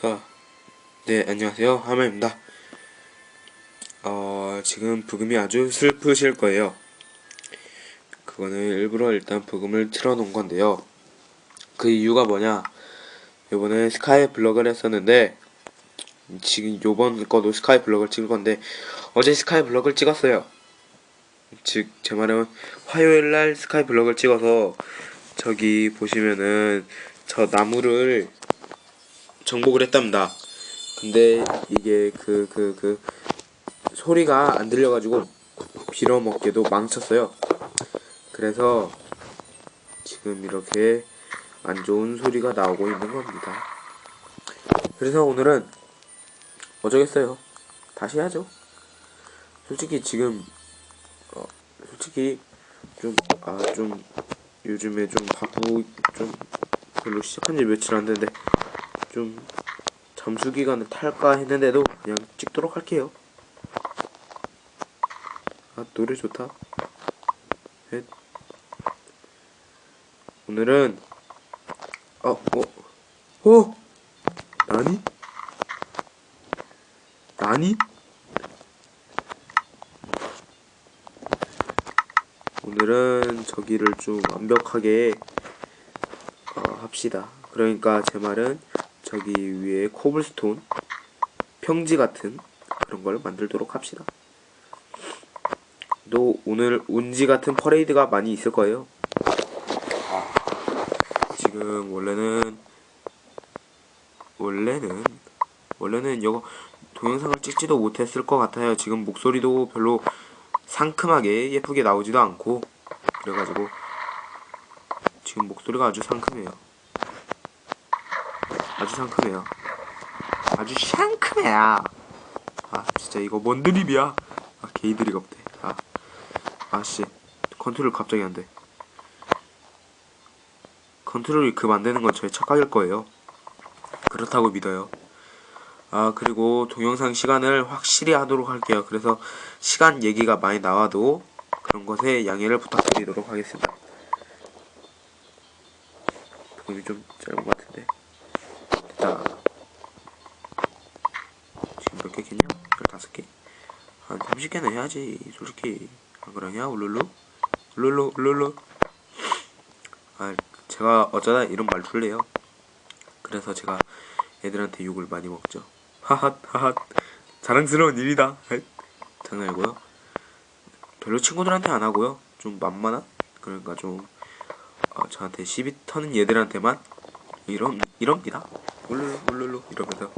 자, 네, 안녕하세요. 하마입니다. 어, 지금 부금이 아주 슬프실 거예요. 그거는 일부러 일단 부금을 틀어놓은 건데요. 그 이유가 뭐냐. 요번에 스카이 블럭을 했었는데, 지금 요번 거도 스카이 블럭을 찍을 건데, 어제 스카이 블럭을 찍었어요. 즉, 제 말은 화요일 날 스카이 블럭을 찍어서, 저기 보시면은, 저 나무를 정복을 했답니다. 근데 이게 그 그 그 소리가 안 들려가지고 빌어먹게도 망쳤어요. 그래서 지금 이렇게 안 좋은 소리가 나오고 있는 겁니다. 그래서 오늘은 어쩌겠어요. 다시 하죠. 솔직히 지금 어 솔직히 좀 아 좀 요즘에 좀 바쁘 좀 별로 시작한 지 며칠 안 됐는데 좀 잠수 기간을 탈까 했는데도 그냥 찍도록 할게요. 아 노래 좋다. 헷. 오늘은 어 어, 어 나니 나니 오늘은 저기를 좀 완벽하게 어, 합시다. 그러니까 제 말은 저기 위에 코블스톤 평지 같은 그런 걸 만들도록 합시다. 또 오늘 운지 같은 퍼레이드가 많이 있을 거예요. 지금 원래는 원래는 원래는 이거 동영상을 찍지도 못했을 것 같아요. 지금 목소리도 별로 상큼하게 예쁘게 나오지도 않고 그래가지고 지금 목소리가 아주 상큼해요. 아주 상큼해요. 아주 상큼해요. 아 진짜 이거 뭔 드립이야? 아 게이 드립 없대. 아 아씨 컨트롤 갑자기 안 돼. 컨트롤이 그 만드는 건 저의 착각일 거예요. 그렇다고 믿어요. 아 그리고 동영상 시간을 확실히 하도록 할게요. 그래서 시간 얘기가 많이 나와도 그런 것에 양해를 부탁드리도록 하겠습니다. 부금이 좀 짧은 것 같은데. 자, 지금 몇개 겠냐? 15개? 한 30개는 해야지, 솔직히. 안 그러냐? 울룰루? 울룰루, 울룰루. 아, 제가 어쩌다 이런 해요. 그래서 제가 애들한테 욕을 많이 먹죠. 하핫, 하핫. 자랑스러운 일이다. 헷. 장난이고요. 별로 친구들한테 안 하고요. 좀 만만한? 그러니까 좀, 어, 저한테 시비 터는 얘들한테만 이런, 이럽니다. 울룰루 울룰루 이러면서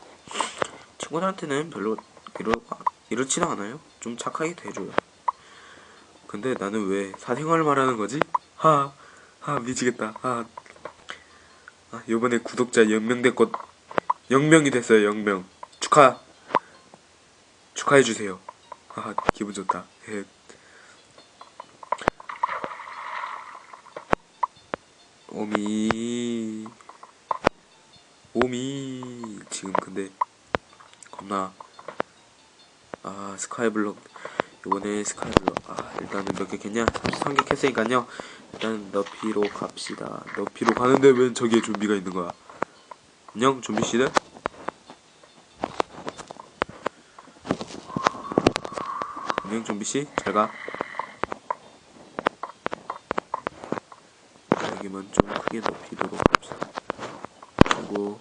친구들한테는 별로 이러 이렇지는 않아요. 좀 착하게 대줘요. 근데 나는 왜 사생활 말하는 거지? 하, 하 미치겠다. 하. 아, 이번에 구독자 0명 됐고 0명이 됐어요. 0명 축하 축하해 주세요. 아 기분 좋다. 예. 오미 오미 지금 근데 겁나 아 스카이블럭 이번에 스카이블럭 아 일단은 몇 개 겠냐? 33개 캤으니까요. 일단 너피로 갑시다. 너피로 가는데 웬 저기에 좀비가 있는 거야? 안녕 좀비 씨들. 안녕 좀비 씨. 잘가. 여기만 좀 크게 높이도록 합시다 그리고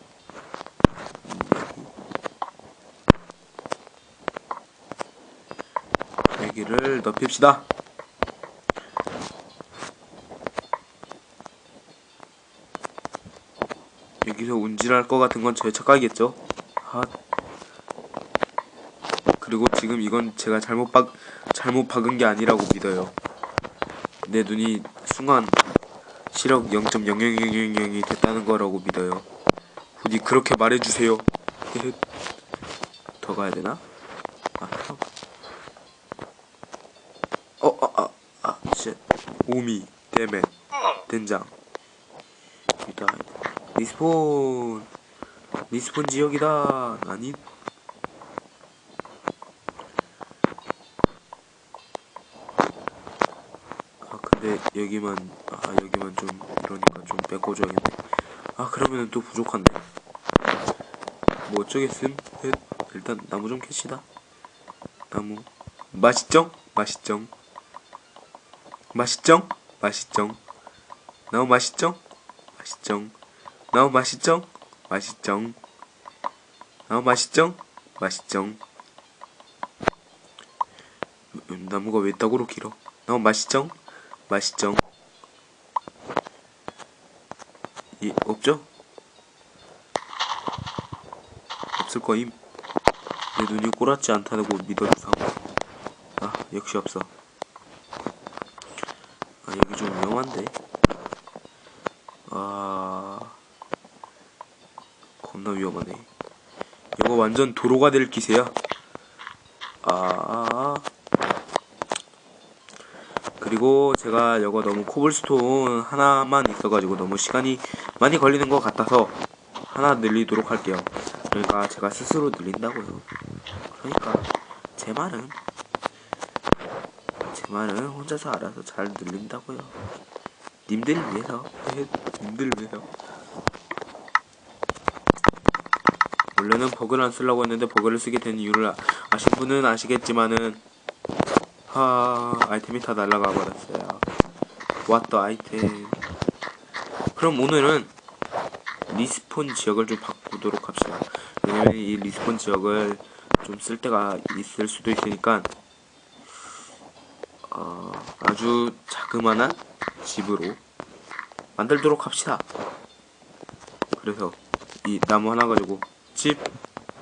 여기를 넓힙시다. 여기서 운질할 것 같은 건 저의 착각이겠죠? 아. 그리고 지금 이건 제가 잘못 박 잘못 박은 게 아니라고 믿어요. 내 눈이 순간 시력 0.00000이 됐다는 거라고 믿어요. 부디 그렇게 말해주세요. 더 가야 되나? 아, 어, 아, 아, 아, 쉣. 오미, 데메, 된장. 이다. 리스폰. 리스폰 지역이다. 아니. 아, 근데 여기만, 아, 여기만 좀, 이러니까 좀 메꿔줘야겠네. 아, 그러면은 또 부족한데. 뭐 어쩌겠음 헷. 일단 나무 좀 캡시다 나무 맛있죠? 맛있죠? 맛있죠? 맛있죠? 나무 맛있죠? 맛있죠? 나무 맛있죠? 맛있죠? 나무 맛있죠? 맛있죠? 음, 나무가 왜 따구로 길어? 나무 맛있죠? 맛있죠? 이 없죠? 없을 거임. 내 눈이 꼬랗지 않다고 믿어주삼. 아 역시 없어. 아 여기 좀 위험한데. 아 겁나 위험하네. 이거 완전 도로가 될 기세야. 아 그리고 제가 이거 너무 코블스톤 하나만 있어가지고 너무 시간이 많이 걸리는 것 같아서 하나 늘리도록 할게요. 그러니까 제가 스스로 늘린다고요. 그러니까 제 말은 제 말은 혼자서 알아서 잘 늘린다고요. 님들 위해서 네, 님들 위해서 원래는 버그를 안 쓰려고 했는데 버그를 쓰게 된 이유를 아- 아신 분은 아시겠지만은 하 아이템이 다 날라가 버렸어요. 왔다 아이템. 그럼 오늘은 리스폰 지역을 좀 바꾸도록 합시다. 왜냐면 이 리스폰 지역을 좀 쓸 때가 있을 수도 있으니까 어, 아주 자그마한 집으로 만들도록 합시다. 그래서 이 나무 하나 가지고 집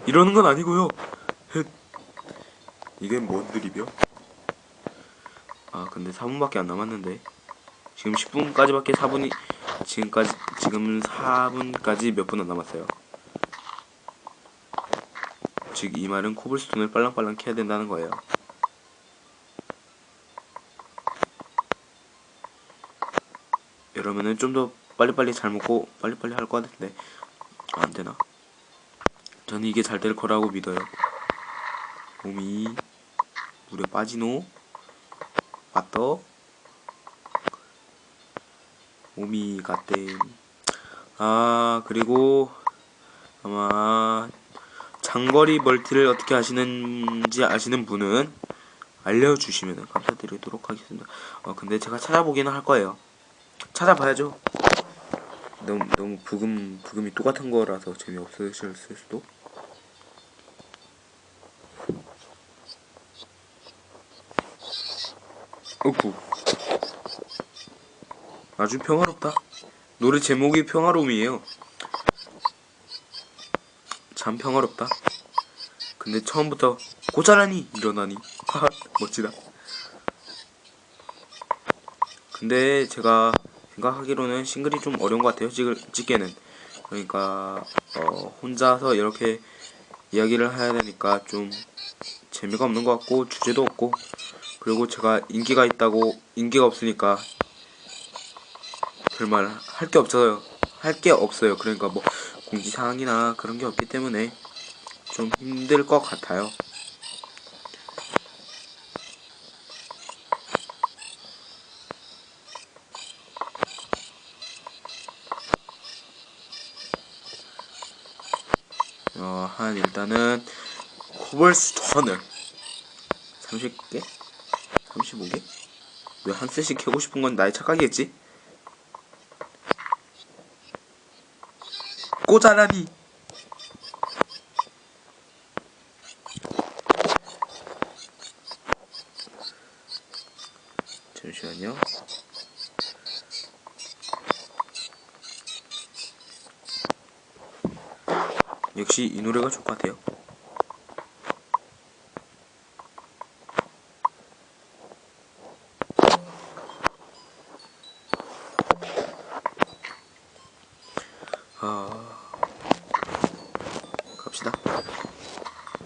이러는 건 아니고요. 헷. 이게 뭔 드립이야? 아 근데 4분밖에 안 남았는데 지금 10분까지밖에 4분이 지금까지 지금 4분까지 몇 분 안 남았어요. 즉 이 말은 코블스톤을 빨랑빨랑 캐야 된다는 거예요. 이러면은 좀 더 빨리빨리 잘 먹고 빨리빨리 할 것 같은데 아, 안 되나? 저는 이게 잘 될 거라고 믿어요. 몸이 물에 빠지노? 맞더? 몸이 갓댐. 아 그리고 아마 장거리 멀티를 어떻게 하시는지 아시는 분은 알려주시면 감사드리도록 하겠습니다. 어 근데 제가 찾아보기는 할 거예요. 찾아봐야죠. 너무 너무 부금 부금이 똑같은 거라서 재미없으실 수도. 어구. 아주 평화롭다. 노래 제목이 평화로움이에요. 참 평화롭다. 근데 처음부터 고자라니 일어나니 하하 멋지다. 근데 제가 생각하기로는 싱글이 좀 어려운 것 같아요. 찍을 찍기에는 그러니까 어, 혼자서 이렇게 이야기를 해야 되니까 좀 재미가 없는 것 같고 주제도 없고 그리고 제가 인기가 있다고 인기가 없으니까 별말 할 게 없어요. 할 게 없어요. 그러니까 뭐 공지사항이나 그런 게 없기 때문에 좀 힘들 것 같아요. 어, 한 일단은 코블스톤을 30개? 35개? 왜한 셋씩 캐고 싶은 건 나의 착각이겠지? 꼬자라니 잠시만요 역시 이 노래가 좋을 것 같아요 갑시다.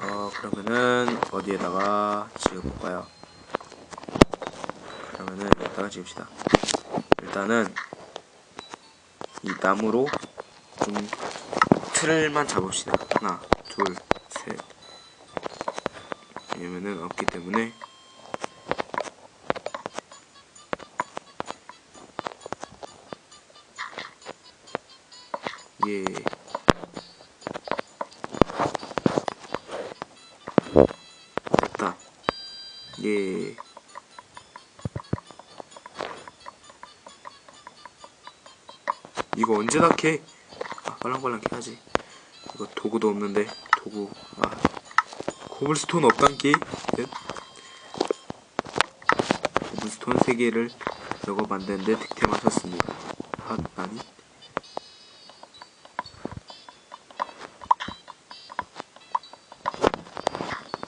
어 그러면은 어디에다가 지어볼까요? 그러면은 여기다가 지읍시다. 일단은 이 나무로 좀 틀만 잡읍시다. 하나, 둘, 셋. 왜냐면은 없기 때문에 예. 언제 다 캐? 아 빨랑빨랑 캐야지 이거 도구도 없는데 도구 아 코블스톤 없단기 넷. 코블스톤 3개를 저거 만드는데 득템 하셨습니다 핫 아니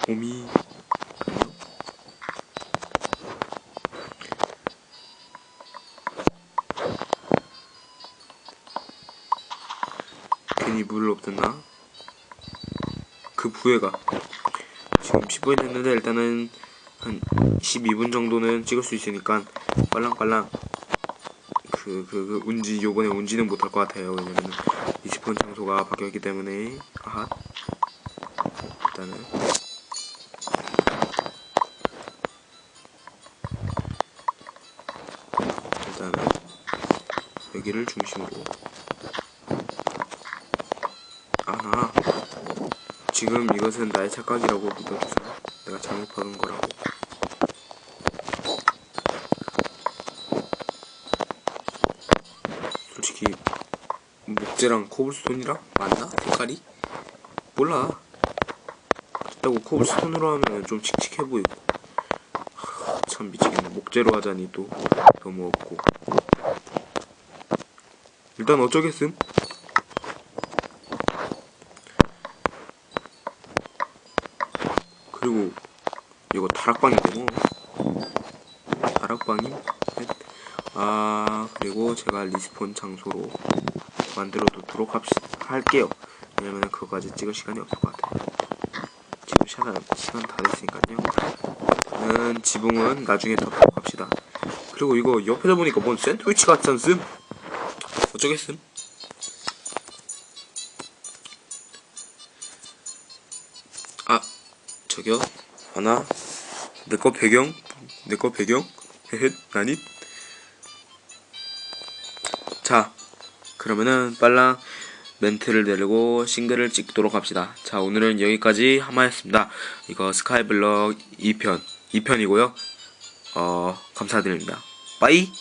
곰이 괜히 물을 없댔나? 그 부해가 지금 10분이 됐는데 일단은 한 12분 정도는 찍을 수 있으니까 빨랑빨랑 그, 그, 그 운지 요번에 운지는 못할 것 같아요. 왜냐면은 20분 장소가 바뀌었기 때문에. 아하. 일단은. 일단은 여기를 중심으로 아나 지금 이것은 나의 착각이라고 믿어주세요. 내가 잘못 받은 거라고. 솔직히 목재랑 코블스톤이랑 맞나? 색깔이? 몰라. 그렇다고 코블스톤으로 하면 좀 칙칙해 보이고. 하, 참 미치겠네. 목재로 하자니 또 너무 없고. 일단 어쩌겠음 그리고 이거 다락방이 넷. 아 그리고 제가 리스폰 장소로 만들어 두도록 합시, 할게요 왜냐면 그거까지 찍을 시간이 없을 것 같아요 지금 시간, 시간 다 됐으니까요 저는 지붕은 나중에 덮도록 합시다 그리고 이거 옆에다 보니까 뭔 샌드위치 같지 않음? 어쩌겠음? 아 저기요 하나 내 거 배경? 내 거 배경? 헤헷 아니 자 그러면은 빨랑 멘트를 내리고 싱글을 찍도록 합시다. 자 오늘은 여기까지 하마였습니다. 이거 스카이블럭 2편 2편이고요. 어 감사드립니다. 빠이